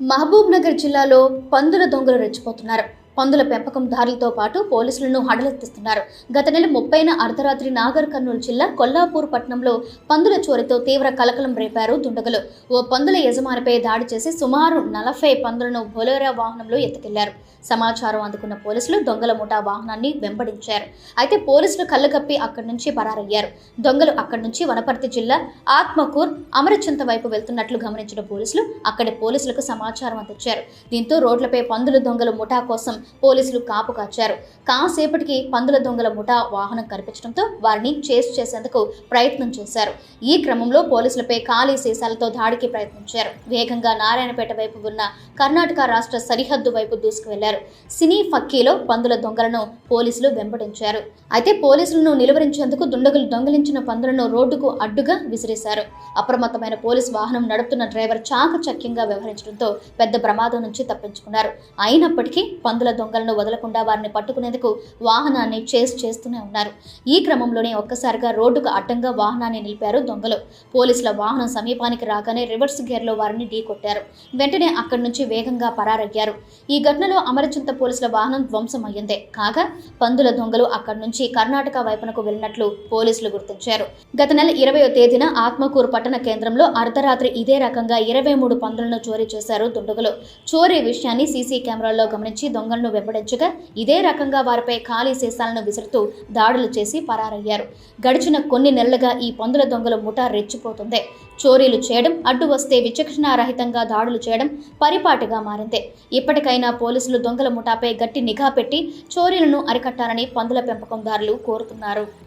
మహబూబ్ నగర్ జిల్లాలో పందుల దొంగలు రెచ్చిపోతున్నారు. పందుల పెంపకందారులతో పాటు పోలీసులను హడలెత్తిస్తున్నారు. గత నెల ముప్పైన అర్ధరాత్రి నాగర్ కర్నూలు జిల్లా కొల్లాపూర్ పట్టణంలో పందుల చోరీతో తీవ్ర కలకలం రేపారు దుండగులు. ఓ పందుల యజమానిపై దాడి చేసి సుమారు నలభై పందులను బొలేరా వాహనంలో ఎత్తుకెళ్ళారు. సమాచారం అందుకున్న పోలీసులు దొంగల ముఠా వాహనాన్ని వెంబడించారు. అయితే పోలీసులు కళ్ళకప్పి అక్కడి నుంచి పరారయ్యారు. దొంగలు అక్కడి నుంచి వనపర్తి జిల్లా ఆత్మకూర్ అమరచింత వైపు వెళ్తున్నట్లు గమనించిన పోలీసులు అక్కడి పోలీసులకు సమాచారం అందించారు. దీంతో రోడ్లపై పందులు దొంగల ముఠా కోసం పోలీసులు కాపు కాచారు. కాసేపటికి పందుల దొంగల ముఠా వాహనం కనిపించడంతో వారిని చేసు చేసేందుకు ప్రయత్నం చేశారు. ఈ క్రమంలో పోలీసులపై ఖాళీ సీసాలతో దాడికి ప్రయత్నించారు. వేగంగా నారాయణపేట వైపు ఉన్న కర్ణాటక రాష్ట్ర సరిహద్దు వైపు దూసుకువెళ్ళారు. సినీ ఫక్కీలో పందుల దొంగలను పోలీసులు వెంబడించారు. అయితే పోలీసులను నిలువరించేందుకు దుండగులు దొంగిలించిన పందులను రోడ్డుకు అడ్డుగా విసిరేశారు. అప్రమత్తమైన పోలీసు వాహనం నడుపుతున్న డ్రైవర్ చాకచక్యంగా వ్యవహరించడంతో పెద్ద ప్రమాదం నుంచి తప్పించుకున్నారు. అయినప్పటికీ పందుల దొంగలను వదలకుండా వారిని పట్టుకునేందుకు వాహనాన్ని చేస్ చేస్తూనే ఉన్నారు. ఈ క్రమంలోనే ఒక్కసారిగా రోడ్డుకు అడ్డంగా వాహనాన్ని నిలిపారు దొంగలు. పోలీసుల వాహనం సమీపానికి రాగానే రివర్స్ గేర్లో వారిని ఢీకొట్టారు వెంటనే అక్కడి నుంచి వేగంగా పరారయ్యారు. ఈ ఘటనలో అమరచింత పోలీసుల వాహనం ధ్వంసమయ్యింది. కాగా పందుల దొంగలు అక్కడి నుంచి కర్ణాటక వైపునకు వెళ్ళినట్లు పోలీసులు గుర్తించారు. గత నెల ఇరవయో తేదీన ఆత్మకూరు పట్టణ కేంద్రంలో అర్ధరాత్రి ఇదే రకంగా ఇరవై మూడు పందులను చోరీ చేశారు దుండగులు. చోరీ విషయాన్ని సీసీ కెమెరాల్లో గమనించి దొంగలను వెంబడించగా ఇదే రకంగా వారిపై ఖాళీ సీసాలను విసురుతూ దాడులు చేసి పరారయ్యారు. గడిచిన కొన్ని నెలలుగా ఈ పందుల దొంగల ముఠా రెచ్చిపోతుంది. చోరీలు చేయడం అడ్డు వస్తే విచక్షణారహితంగా దాడులు చేయడం పరిపాటిగా మారింది. ఇప్పటికైనా పోలీసులు దొంగల ముఠాపై గట్టి నిఘా పెట్టి చోరీలను అరికట్టాలని పందుల పెంపకందారులు కోరుతున్నారు.